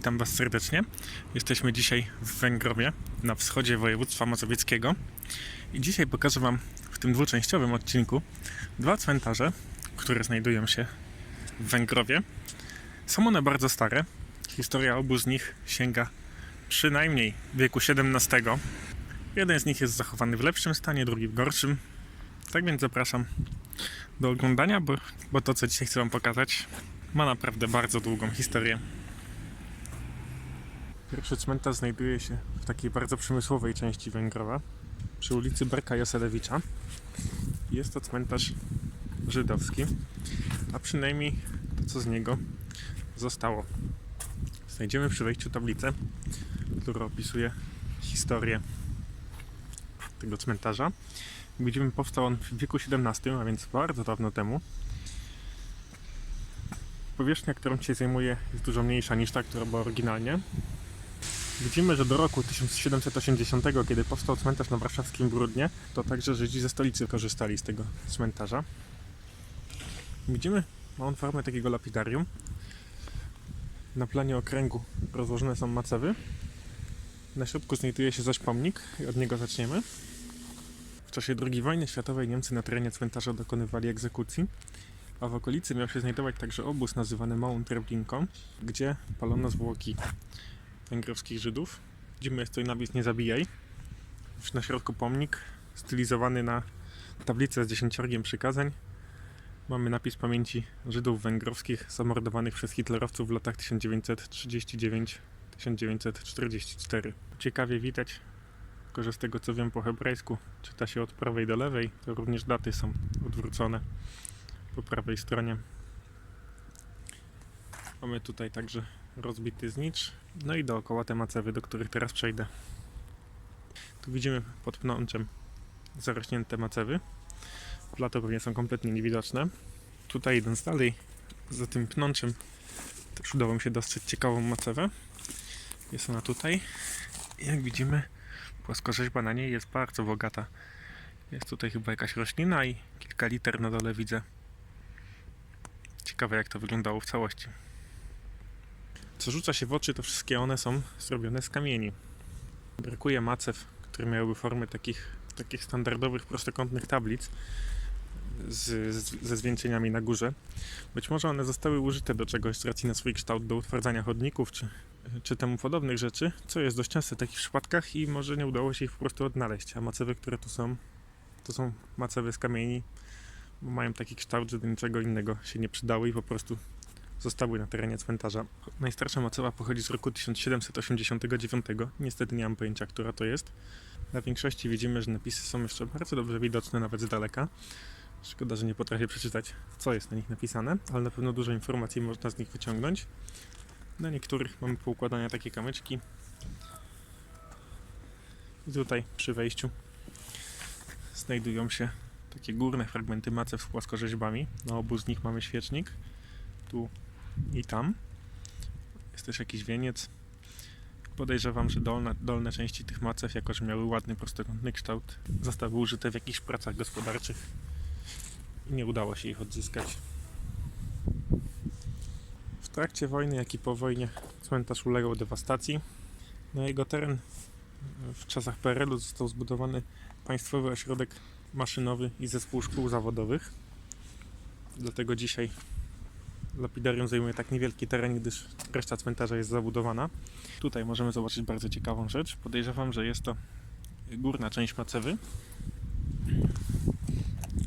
Witam Was serdecznie. Jesteśmy dzisiaj w Węgrowie, na wschodzie województwa mazowieckiego. I dzisiaj pokażę Wam w tym dwuczęściowym odcinku dwa cmentarze, które znajdują się w Węgrowie. Są one bardzo stare. Historia obu z nich sięga przynajmniej wieku XVII. Jeden z nich jest zachowany w lepszym stanie, drugi w gorszym. Tak więc zapraszam do oglądania, bo, bo to, co dzisiaj chcę Wam pokazać, ma naprawdę bardzo długą historię. Pierwszy cmentarz znajduje się w takiej bardzo przemysłowej części Węgrowa, przy ulicy Berka Joselewicza. Jest to cmentarz żydowski, a przynajmniej to, co z niego zostało. Znajdziemy przy wejściu tablicę, która opisuje historię tego cmentarza. Widzimy, powstał on w wieku XVII, a więc bardzo dawno temu. Powierzchnia, którą dzisiaj zajmuje, jest dużo mniejsza niż ta, która była oryginalnie. Widzimy, że do roku 1780, kiedy powstał cmentarz na warszawskim Brudnie, to także Żydzi ze stolicy korzystali z tego cmentarza. Widzimy, ma on formę takiego lapidarium. Na planie okręgu rozłożone są macewy. Na środku znajduje się zaś pomnik i od niego zaczniemy. W czasie II wojny światowej Niemcy na terenie cmentarza dokonywali egzekucji, a w okolicy miał się znajdować także obóz nazywany Małą Treblinką, gdzie palono zwłoki węgrowskich Żydów. Widzimy, jest tutaj napis Nie zabijaj. Już na środku pomnik stylizowany na tablicę z dziesięciorgiem przykazań. Mamy napis pamięci Żydów węgrowskich zamordowanych przez hitlerowców w latach 1939-1944. Ciekawie widać, tylko że z tego co wiem po hebrajsku czyta się od prawej do lewej, to również daty są odwrócone po prawej stronie. Mamy tutaj także rozbity znicz, no i dookoła te macewy, do których teraz przejdę. Tu widzimy pod pnączem zarośnięte macewy. W lato pewnie są kompletnie niewidoczne. Tutaj idąc dalej, za tym pnączem też udało mi się dostrzec ciekawą macewę. Jest ona tutaj. Jak widzimy, płaskorzeźba na niej jest bardzo bogata. Jest tutaj chyba jakaś roślina i kilka liter na dole widzę. Ciekawe jak to wyglądało w całości. Co rzuca się w oczy, to wszystkie one są zrobione z kamieni. Brakuje macew, które miałyby formę takich, takich standardowych prostokątnych tablic z, z, ze zwieńczeniami na górze. Być może one zostały użyte do czegoś z racji na swój kształt, do utwardzania chodników czy, czy temu podobnych rzeczy, co jest dość częste w takich przypadkach i może nie udało się ich po prostu odnaleźć. A macewy, które tu są, to są macewy z kamieni, bo mają taki kształt, że do niczego innego się nie przydały i po prostu zostały na terenie cmentarza. Najstarsza macewa pochodzi z roku 1789. Niestety nie mam pojęcia, która to jest. Na większości widzimy, że napisy są jeszcze bardzo dobrze widoczne, nawet z daleka. Szkoda, że nie potrafię przeczytać, co jest na nich napisane, ale na pewno dużo informacji można z nich wyciągnąć. Na niektórych mamy poukładania takie kamyczki. I tutaj przy wejściu znajdują się takie górne fragmenty macew z płaskorzeźbami. Na obu z nich mamy świecznik. Tu i tam. Jest też jakiś wieniec. Podejrzewam, że dolne, dolne części tych macew, jako że miały ładny prostokątny kształt, zostały użyte w jakichś pracach gospodarczych i nie udało się ich odzyskać. W trakcie wojny, jak i po wojnie cmentarz uległ dewastacji. Na jego teren w czasach PRL-u został zbudowany państwowy ośrodek maszynowy i zespół szkół zawodowych. Dlatego dzisiaj lapidarium zajmuje tak niewielki teren, gdyż reszta cmentarza jest zabudowana. Tutaj możemy zobaczyć bardzo ciekawą rzecz. Podejrzewam, że jest to górna część macewy.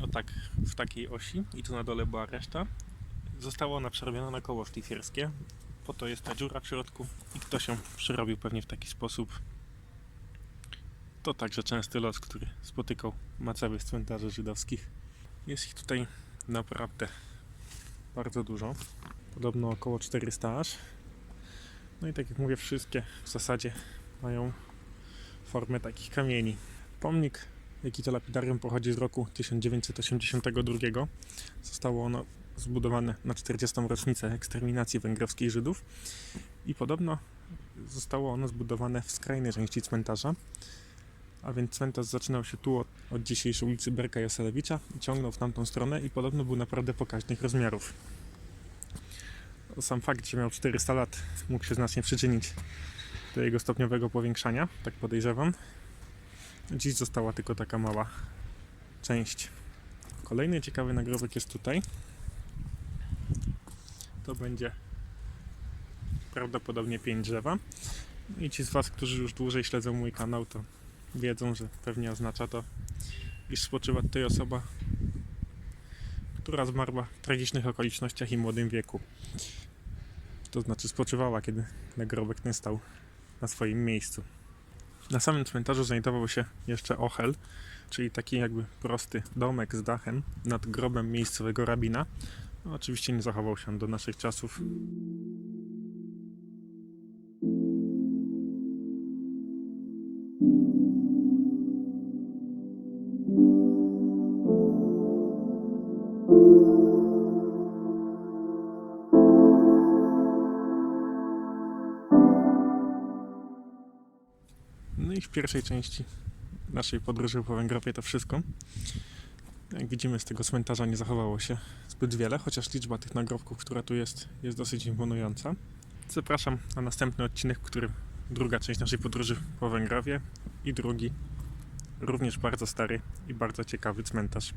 O tak, w takiej osi i tu na dole była reszta. Została ona przerobiona na koło szlifierskie. Po to jest ta dziura w środku i kto się przerobił pewnie w taki sposób. To także częsty los, który spotykał macewy z cmentarzy żydowskich. Jest ich tutaj naprawdę bardzo dużo. Podobno około 400 aż. No i tak jak mówię, wszystkie w zasadzie mają formę takich kamieni. Pomnik, jaki to lapidarium pochodzi z roku 1982. Zostało ono zbudowane na 40. rocznicę eksterminacji węgrowskiej Żydów i podobno zostało ono zbudowane w skrajnej części cmentarza. A więc cmentarz zaczynał się tu od, od dzisiejszej ulicy Berka Joselewicza i ciągnął w tamtą stronę i podobno był naprawdę pokaźnych rozmiarów. Sam fakt, że miał 400 lat, mógł się znacznie przyczynić do jego stopniowego powiększania, tak podejrzewam. Dziś została tylko taka mała część. Kolejny ciekawy nagrobek jest tutaj. To będzie prawdopodobnie pięć drzewa. I ci z Was, którzy już dłużej śledzą mój kanał, to wiedzą, że pewnie oznacza to, iż spoczywa tutaj osoba, która zmarła w tragicznych okolicznościach i młodym wieku. To znaczy spoczywała, kiedy nagrobek ten stał na swoim miejscu. Na samym cmentarzu znajdował się jeszcze ochel, czyli taki jakby prosty domek z dachem nad grobem miejscowego rabina. No, oczywiście nie zachował się do naszych czasów. No i w pierwszej części naszej podróży po Węgrowie to wszystko. Jak widzimy z tego cmentarza nie zachowało się zbyt wiele, chociaż liczba tych nagrobków, która tu jest, jest dosyć imponująca. Zapraszam na następny odcinek, w którym druga część naszej podróży po Węgrowie i drugi, również bardzo stary i bardzo ciekawy cmentarz.